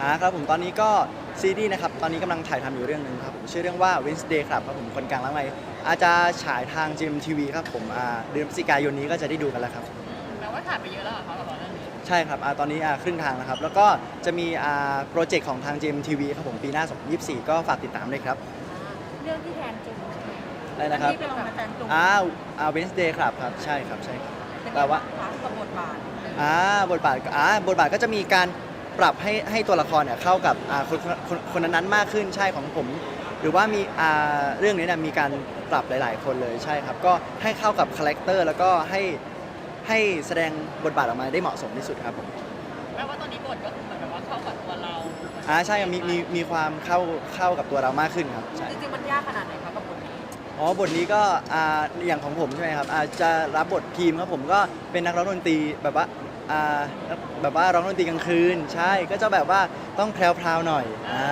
อ่าครับผมตอนนี้ก็ซีรีส์นะครับตอนนี้กำลังถ่ายทำอยู่เรื่องหนึ่งครับผมชื่อเรื่องว่า Wednesday ครับครับผมคนกลางล้างไม้อาจจะฉายทาง GMTV ครับผมอ่าเดือนพฤศจิกายนนี้ก็จะได้ดูกันแล้วครับ แปลว่าถ่ายไปเยอะแล้วเหรอคะสำหรับเรื่องนี้ใช่ครับอ่าตอนนี้อ่าครึ่งทางนะครับ แล้วก็จะมีอ่าโปรเจกต์ของทาง GMTV ครับผมปีหน้า 2024 ก็ฝากติดตามด้วยครับเรื่องที่แทนจุงอะไรนะครับที่เป็นแบบแทนจุงอ่าอ่า Wednesday ครับครับ ใช่ครับ ใช่ครับเป็นแปลว่า คะกับบทบาท อ่าบทบาทก็อ่าบทบาทก็จะมีการ ปรับให้ให้ตัวละครเนี่ยเข้ากับอ่าคนคนคนนั้นๆมากขึ้นใช่ของผม หรือว่ามีอ่าเรื่องนี้เนี่ยมีการปรับหลาย ๆ คนเลยใช่ครับ ก็ให้เข้ากับคาแรคเตอร์แล้วก็ให้ให้แสดงบทบาทออกมาได้เหมาะสมที่สุดครับผมแปลว่าตอนนี้บทก็คือเหมือนแบบว่าเข้ากับตัวเราอ่าใช่ครับมีมีมีความเข้าเข้ากับตัวเรามากขึ้นครับใช่ จริงๆมันยากขนาดไหนคะกับบทนี้อ๋อบทนี้ก็อ่าอย่างของผมใช่ไหมครับอาจะรับบททีมครับผมก็เป็นนักร้องดนตรีแบบว่า อ่าแบบว่าร้องดนตรีกลางคืน ใช่ก็จะแบบว่าต้องแพรวๆหน่อยอ่า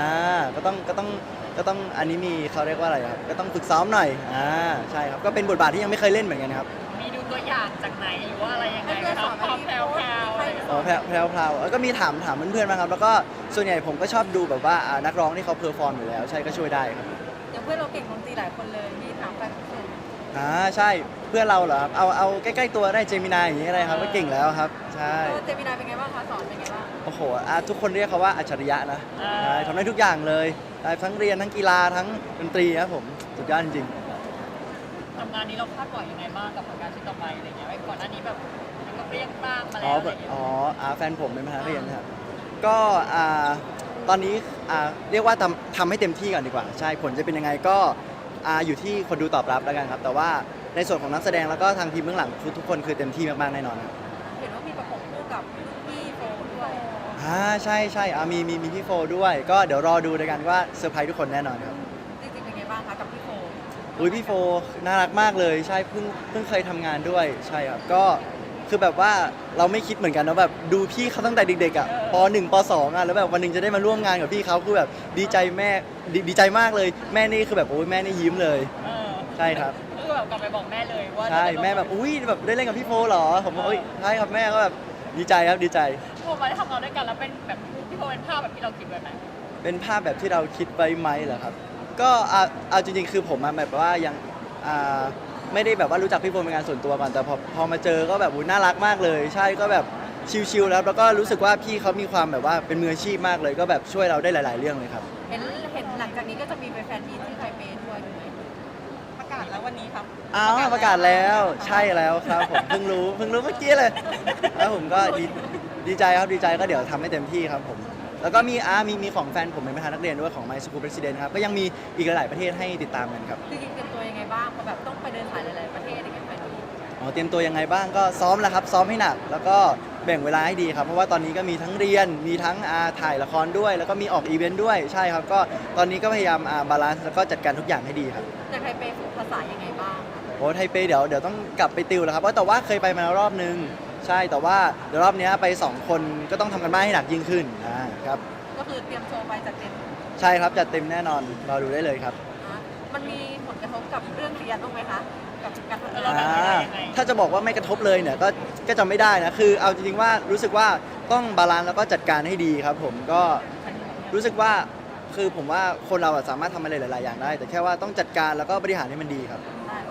ก็ต้องก็ต้องก็ต้องอันนี้มีเขาเรียกว่าอะไรครับก็ต้องฝึกซ้อมหน่อยอ่าใช่ครับก็เป็นบทบาทที่ยังไม่เคยเล่นเหมือนกันครับมีดูตัวอย่างจากไหนหรือว่าอะไรยังไงให้ไหมเพื่อนคสรัอบนความแพรวๆอะไรอย่างเงี้ยอ๋อแพรวแพรวพราวแล้วก็มีถามถามเพื่อนๆมางครับ แล้วก็ส่วนใหญ่ผมก็ชอบดูแบบว่าอ่านักร้องที่เขาเพอร์ฟอร์มอยู่แล้ว ใช่ก็ช่วยได้ครับอย่างเพื่อนเราเก่งดนตรีหลายคนเลยมีถามแฟนคลับ อ่าใช่เพื่อนเราเหรอครับเอาเอาใกล้ๆตัวได้เจมินายอย่างนี้อะไรครับก็เก่งแล้วครับ ใช่เออเจมินายเป็นไงบ้างคะสอนเป็นไงบ้าง โอ้โหอะทุกคนเรียกเขาว่าอัจฉริยะนะใช่ทำได้ทุกอย่างเลยได้ทั้งเรียนทั้งกีฬาทั้งดนตรีครับผมสุดยอดจริงทำงานนี้เราคาดหวังยังไงบ้างกับผลงานชิ้นต่อไปอะไรเงี้ยไว้ก่อนหน้านี้แบบมันก็เปรี้ยงป้างมาๆแล้อ๋อวอะไรเงี้ยอ๋ออ่าแฟนผมเป็นพนักเรียนนะครับ ก็อ่าตอนนี้อ่าเรียกว่าทำทำให้เต็มที่ก่อนดีกว่า ใช่ ผลจะเป็นยังไงก็ อ่าอยู่ที่คนดูตอบรับแล้วกันครับ แต่ว่าในส่วนของนักแสดงแล้วก็ทางทีมเบื้องหลังทุกๆคนคือเต็มที่มากๆแน่นอนครับเห็นว่ามีประกบคู่กับรุ่นพี่โฟด้วยอ่าใช่ใช่อ่ามีมีมีพี่โฟด้วย ก็เดี๋ยวรอดูด้วยกันว่าเซอร์ไพรส์ทุกคนแน่นอนครับจริงๆเป็นไงบ้างคะกับพี่โฟอุ้ยพี่โฟน่ารักมากเลยใช่เพิ่งเพิ่งเคยทำงานด้วยใช่ครับก็ คือแบบว่าเราไม่คิดเหมือนกันนะแบบดูพี่เขาตั้งแต่เด็กๆอะป .1 ป .2 อะแล้วแบบวันหนึงจะได้มาร่วมงานกับพี่เขาคือแบบดีใจแม่ดีดีใจมากเลยแม่นี่คือแบบโอ้ยแม่นี่ยิ้มเลย เออใช่ครับ คือแบบกลับไปบอกแม่เลยว่าใช่แม่แบบอุ้ยแบบได้เล่นกับพี่โฟเหรอผมบอกเอ้ยใช่ครับแม่ก็แบบดีใจครับดีใจพอมาได้ทำงานด้วยกันแล้วเป็นแบบที่พอเป็นภาพแบบที่เราคิดไว้ไหมเป็นภาพแบบที่เราคิดไว้ไหมเหรอครับ ก็อ่าเอาจริงๆ คือผมอะแบบว่ายังอ่า ไม่ได้แบบว่ารู้จักพี่โฟมเป็นงานส่วนตัวก่อนแต่พอพอมาเจอก็แบบอุ๊ยน่ารักมากเลย ใช่ก็แบบชิลๆแล้วแล้วก็รู้สึกว่าพี่เขามีความแบบว่าเป็นมืออาชีพมากเลย ก็แบบช่วยเราได้หลาย ๆ เรื่องเลยครับ เห็นเห็นหลังจากนี้ก็จะมีไปแฟนมีตที่ไทเปด้วยถูกไหมประกาศแล้ววันนี้ครับอ้าวประกาศแล้วใช่แล้วครับผมเพิ่งรู้เพิ่งรู้เมื่อกี้เลยแล้วผมก็ดีดีใจครับดีใจก็เดี๋ยวทำให้เต็มที่ครับผม แล้วก็มีอ่ามีมีของแฟนผมเป็นประธานนักเรียนด้วยของ My School President ครับ ก็ยังมีอีกหลายๆประเทศให้ติดตามกันครับจริงๆเตรียมตัวยังไงบ้างเพราะแบบต้องไปเดินสายหลายๆประเทศอย่างเงี้ยแฟนมีตอ๋อเตรียมตัวยังไงบ้างก็ซ้อมแล้วครับ ซ้อมให้หนัก แล้วก็แบ่งเวลาให้ดีครับ เพราะว่าตอนนี้ก็มีทั้งเรียนมีทั้งอ่าถ่ายละครด้วย แล้วก็มีออกอีเวนต์ด้วยใช่ครับ ก็ตอนนี้ก็พยายามอ่าบาลานซ์แล้วก็จัดการทุกอย่างให้ดีครับจากไทเปฝึกภาษายังไงบ้างคะโอ้ไทเปเดี๋ยวเดี๋ยวต้องกลับไปติวแล้วครับเพราะแต่ว่าเคยไปมาแล้วรอบนึง ใช่แต่ว่าเดี๋ยวรอบเนี้ยไปสองคนก็ต้องทำกันบ้านให้หนักยิ่งขึ้นอ่าครับก็คือเตรียมโชว์ไปจัดเต็มใช่ครับจัดเต็มแน่นอนรอดูได้เลยครับนะมันมีผลกระทบกับเรื่องเรียนบ้างไหมคะกับการทำงานเราแบบอ่านี้ได้ยังไงถ้าจะบอกว่าไม่กระทบเลยเนี่ยก็ก็จะไม่ได้นะคือ เอาจริงๆว่ารู้สึกว่าต้องบาลานซ์แล้วก็จัดการให้ดีครับ ผมก็ รู้สึกว่าคือผมว่าคนเราอะสามารถทำอะไรหลาย ๆ อย่างได้ แต่แค่ว่าต้องจัดการแล้วก็บริหารให้มันดีครับอ